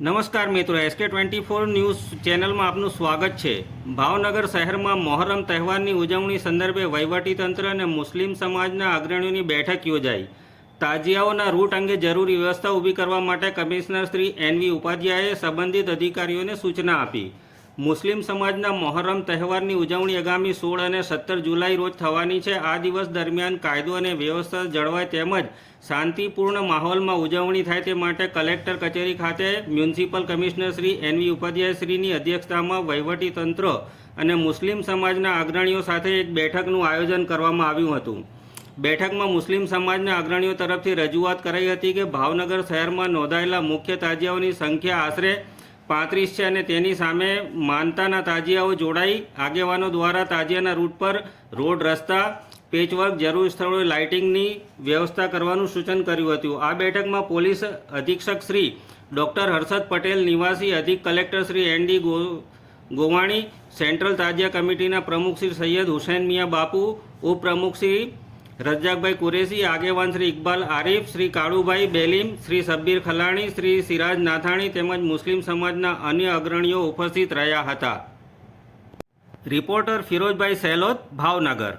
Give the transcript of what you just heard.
નમસ્કાર મિત્રો SK twenty four news ચેનલમાં આપનું સ્વાગત છે. ભાવનગર શહેરમાં મોહરમ તહેવારની ઉજવણી સંદર્ભે વહીવટીતંત્ર અને મુસ્લિમ સમાજના અગ્રણીઓની બેઠક યોજાઈ. તાજિયાઓના રૂટ અંગે જરૂરી વ્યવસ્થા ઊભી કરવા માટે કમિશનર શ્રી એનવી ઉપાધ્યાયે સંબંધિત અધિકારીઓને સૂચના આપી. મુસ્લિમ સમાજના મોહરમ તહેવારની ઉજવણી આગામી સોળ અને સત્તર જુલાઈ રોજ થવાની છે. આ દિવસ દરમિયાન કાયદો અને વ્યવસ્થા જળવાય તેમજ શાંતિપૂર્ણ માહોલમાં ઉજવણી થાય તે માટે કલેક્ટર કચેરી ખાતે municipal commissioner Shri NV Upadhyay શ્રીની અધ્યક્ષતામાં વહીવટી તંત્ર અને મુસ્લિમ સમાજના અગ્રણીઓ સાથે એક બેઠકનું આયોજન કરવામાં આવ્યું હતું. બેઠકમાં મુસ્લિમ સમાજના અગ્રણીઓ તરફથી રજૂઆત કરાઈ હતી કે ભાવનગર શહેરમાં નોંધાયેલા મુખ્ય તાજિયાઓની સંખ્યા આશરે પાંત્રીસ છે અને તેની સામે માનતાના તાજિયાઓ જોડાઈ. આગેવાનો દ્વારા તાજિયાના રૂટ પર રોડ, રસ્તા, પેચવર્ક જરૂર સ્થળોએ લાઇટિંગની વ્યવસ્થા કરવાનું સૂચન કર્યું હતું. આ બેઠકમાં પોલીસ અધિક્ષક શ્રી ડૉક્ટર હર્ષદ પટેલ, નિવાસી અધિક કલેક્ટર શ્રી એન ડી ગો, ગોવાણી, સેન્ટ્રલ તાજિયા કમિટીના પ્રમુખ શ્રી સૈયદ હુસૈન મિયા બાપુ, ઉપપ્રમુખ શ્રી રજાકભાઈ કુરેશી, આગેવાન શ્રી ઇકબાલ આરીફ, શ્રી કાળુભાઈ બેલીમ, શ્રી સબ્બીર ખલાણી, શ્રી સિરાજ નાથાણી તેમજ મુસ્લિમ સમાજના અન્ય અગ્રણીઓ ઉપસ્થિત રહ્યા હતા. રિપોર્ટર ફિરોજભાઈ સેલોદ ભાવનગર.